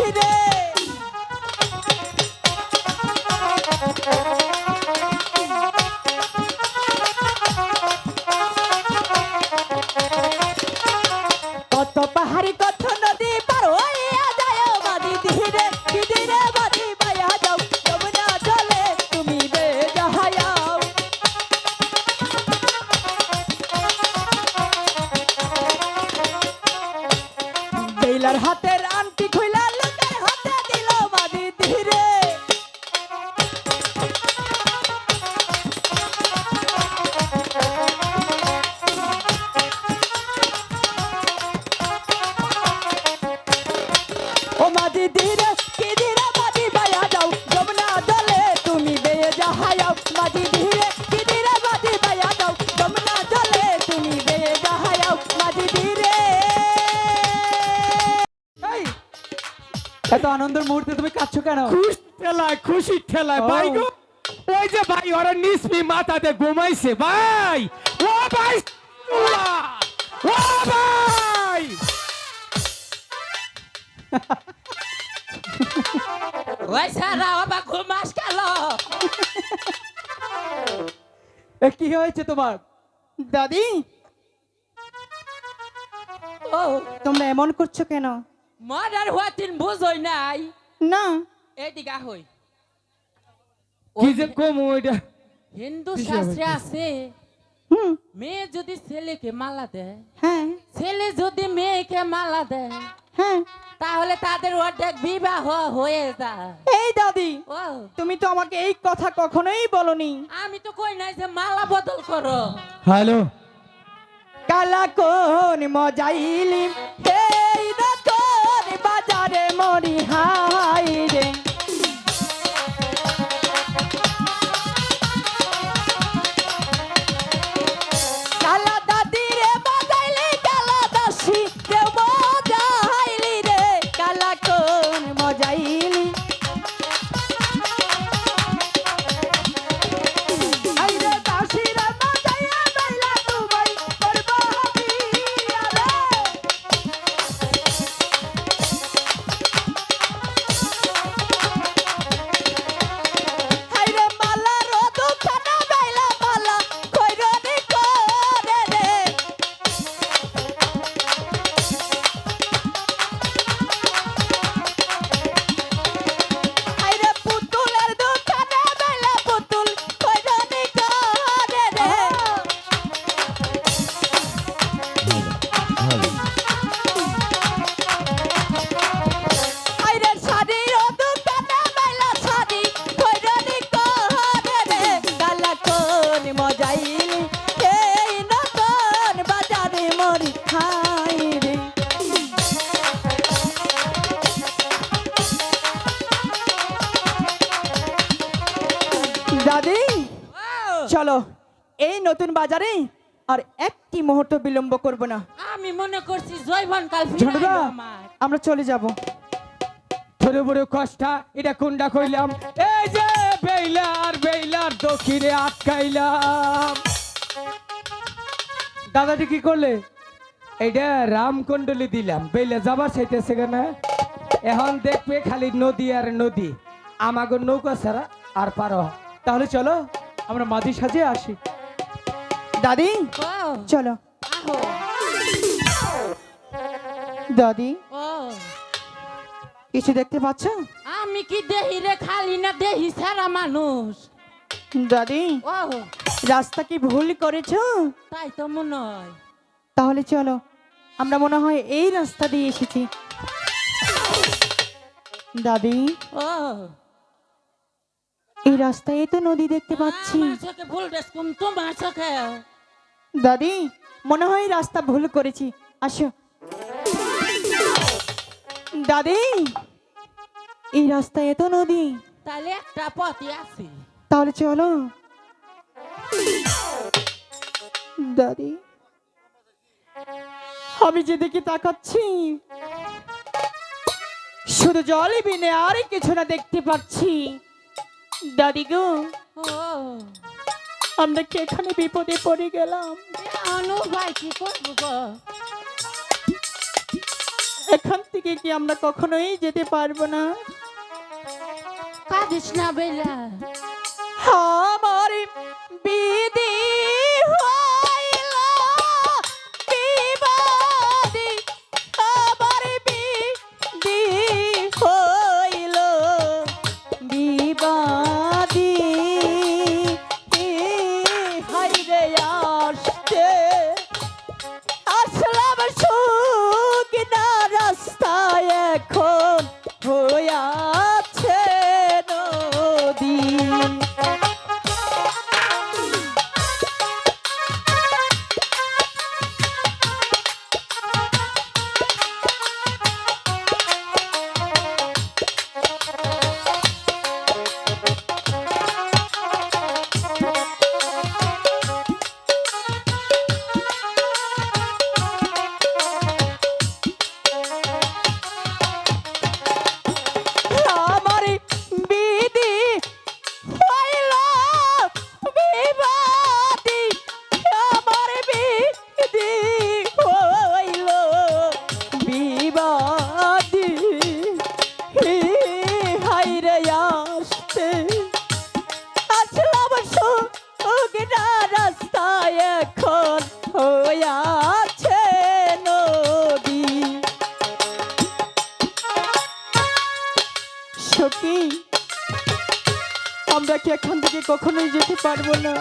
বাদি ঠেলায় খুশি ঠেলায় ভাই গো। ওই যে ভাই ওরা নিসমি মাথাতে ঘুমাইছে ভাই। ও ভাই ও ভাই। ওই সারা বাবা ঘুমাস গেল এ কি হয়েছে তোমার? দাদি? ও। তোমরা এমন করছ কেন? মার্ডার মরার হতিন বুঝই নাই। না। এদিকে হই কি যে কম ওইটা? হিন্দু শাস্ত্রে আছে মেয়ে যদি ছেলেকে মালা দেয় হ্যাঁ। ছেলে যদি মেয়েকে মালা দেয় হ্যাঁ। তাহলে তাদের অর্ধেক বিবাহ হয়ে যায়। এই দাদি তুমি তো আমাকে এই কথা কখনোই বলনি। আমি তো কই নাই যে মালা বদল করো। হ্যালো। কালা কোন মজাইলি এই নতুন বাজারে মরি হাই রে। দাদি চলো এই নতুন বাজারে আর একটি মুহূর্ত বিলম্ব করব না। আমি মনে করছি জৈবন কাল ঝন্টুদা আমরা। চলে যাব। ছোট বড় কষ্টা এটা কোনটা কইলাম? এই যে বেইলার বেইলার দক্ষিণে আটকাইলাম। দাদাটি কি করলে? এইটা রামকুণ্ডলি দিলাম। বেইলে যাবার চাইতেছে কেন? এখন দেখবে খালি নদী আর নদী। আমাগো নৌকা ছাড়া আর পারো তাহলে চলো আমরা মাঝি সাজিয়ে আসি। দাদি? ও চলো। দাদি? ও কিছু দেখতে পাচ্ছ? আমি কি দেহি রে খালি না দেহি সারা মানুষ? দাদি? ও রাস্তা কি ভুল করেছ? তাই তো মনে হয়। তাহলে চলো আমরা মনে হয় এই রাস্তা দিয়ে এসেছি। দাদি? ও এই রাস্তায় তো নদী দেখতে পাচ্ছি। দাদি মনে হয় রাস্তা ভুল করেছি। আসো। দাদি এই রাস্তায় তো নদী। তাহলে একটা পথই আছে। তাহলে চলো। দাদি আমি যেদিকে তাকাচ্ছি শুধু জলই বিনে আর কিছু না দেখতে পাচ্ছি। দাদি গো। আমরা কি এখানে বিপদে পড়ে গেলাম। আনু ভাই কি করব এখান থেকে কি আমরা কখনোই যেতে পারব না? কাঁদিস না বেলা। আমার বিধি রাস্তায় পারব না।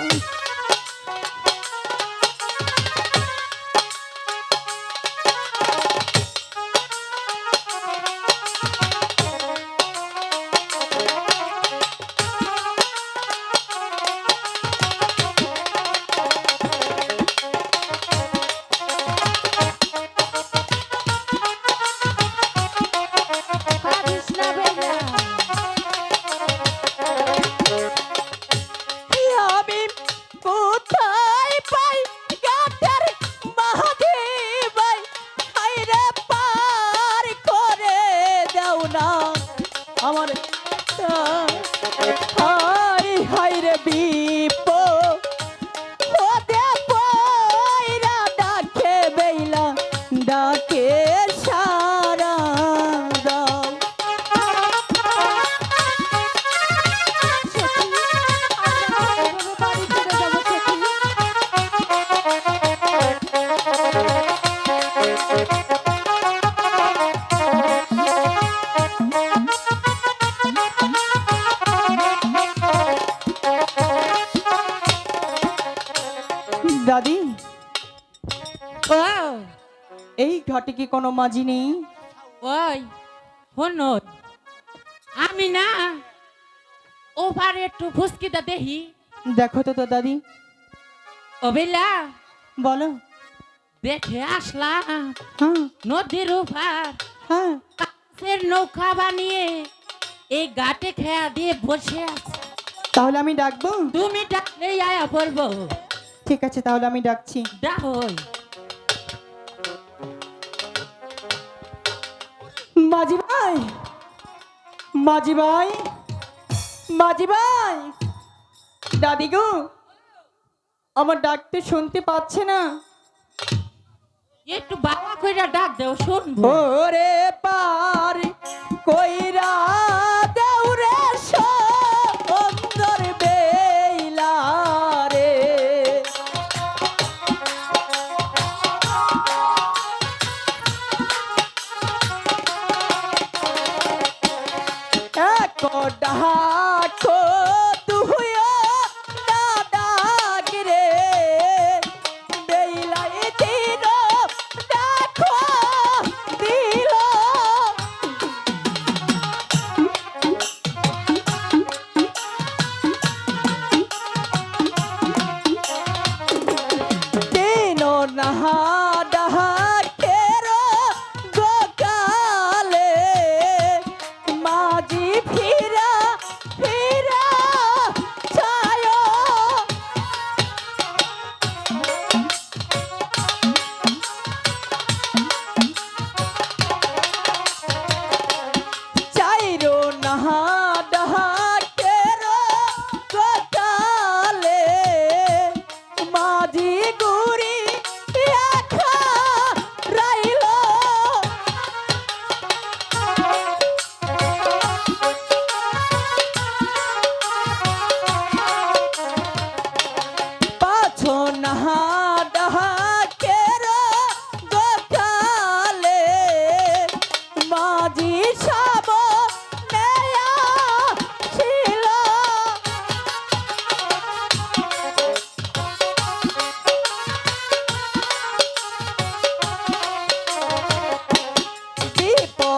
ঘাটে কি কোনো মাঝি নেই? ওই হন আমি না ওভারে একটু ফুসকিটা দেখি। দেখো তো তো দাদি। ও বেলা। বলো দেখে আসলাম। হ্যাঁ। নদীর হ্যাঁ। কাছের নৌকা বানিয়ে এই গাটে খেয়া দিয়ে বসে আছে। তাহলে আমি ডাকবো? তুমি ডাকলেই আয়া বলব। ঠিক আছে তাহলে আমি ডাকছি। ডাকই মাঝি ভাই মাঝি ভাই মাঝি ভাই। দাদি গো আমার ডাকতে শুনতে পাচ্ছে না। একটু বাবা কইরা ডাক দেও শুনব। ওরে পার কইরা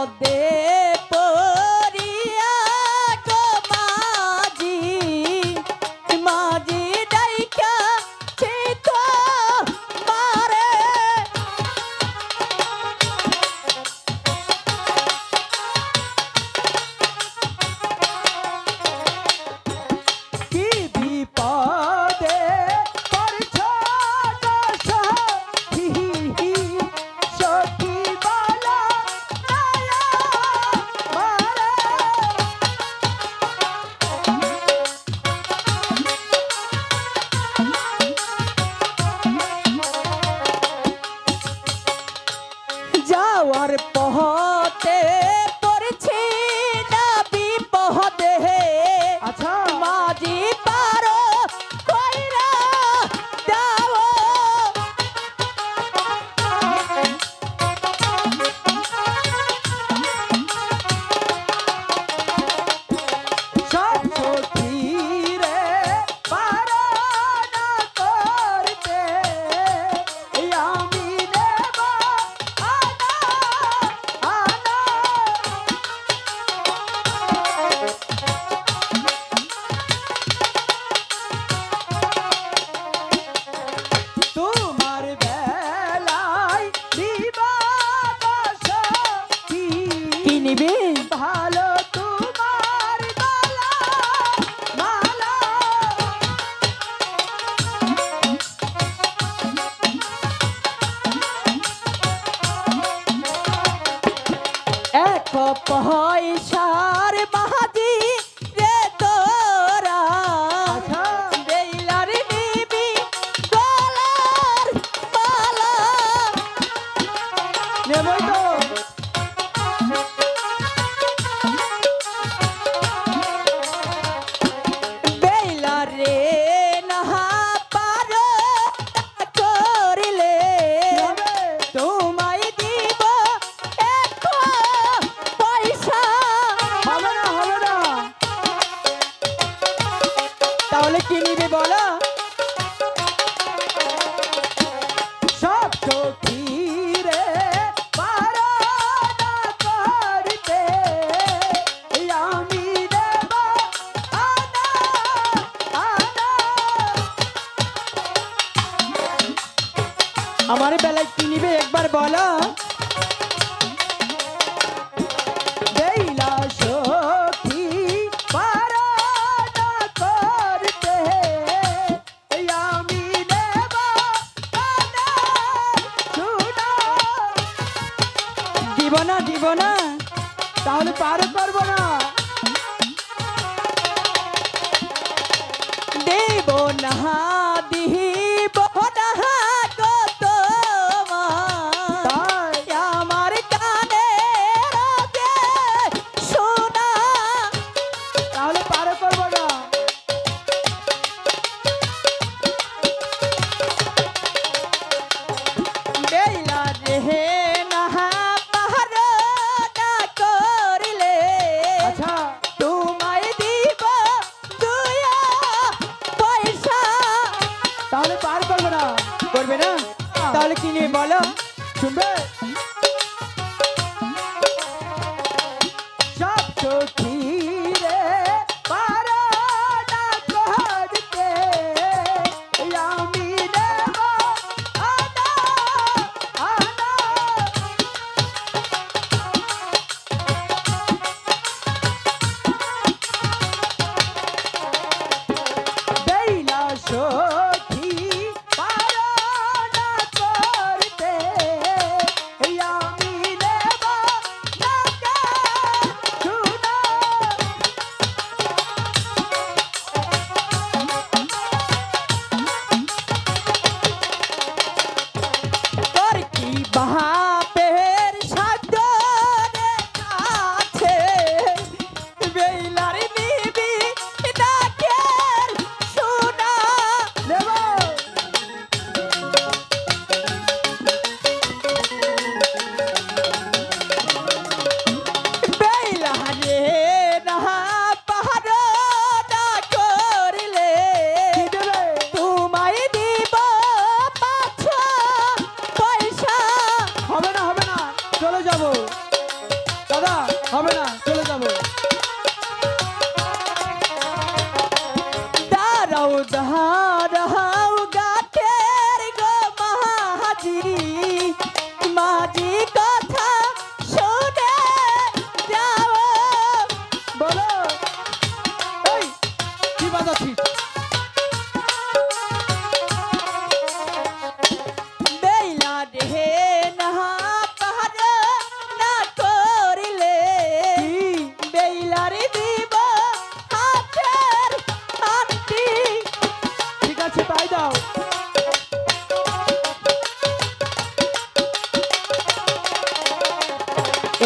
poder. এক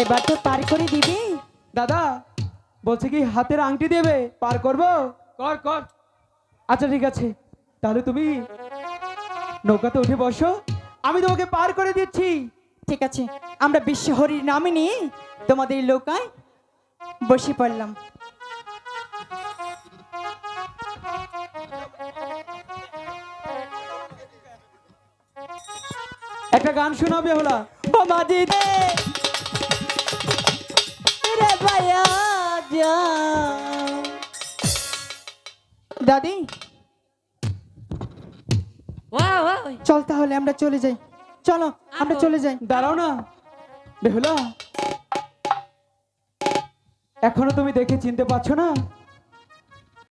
এবার তো পার করে দিবি। দাদা বলছে কি হাতের আংটি দেবে? পার করব? কর কর। আচ্ছা ঠিক আছে। তাহলে তুমি নৌকাতে উঠে বসো। আমি তোমাকে পার করে দিচ্ছি। ঠিক আছে। আমরা বিশ্ব হরির নামে নিয়ে তোমাদের লোকায় বসে পড়লাম। একটা গান শোনাবে হলা। ও মাঝি দাদি? চল তাহলে আমরা চলে যাই। চলো আমরা চলে যাই। দাঁড়াও না। বেহুলা। এখনও তুমি দেখে চিনতে পারছ না?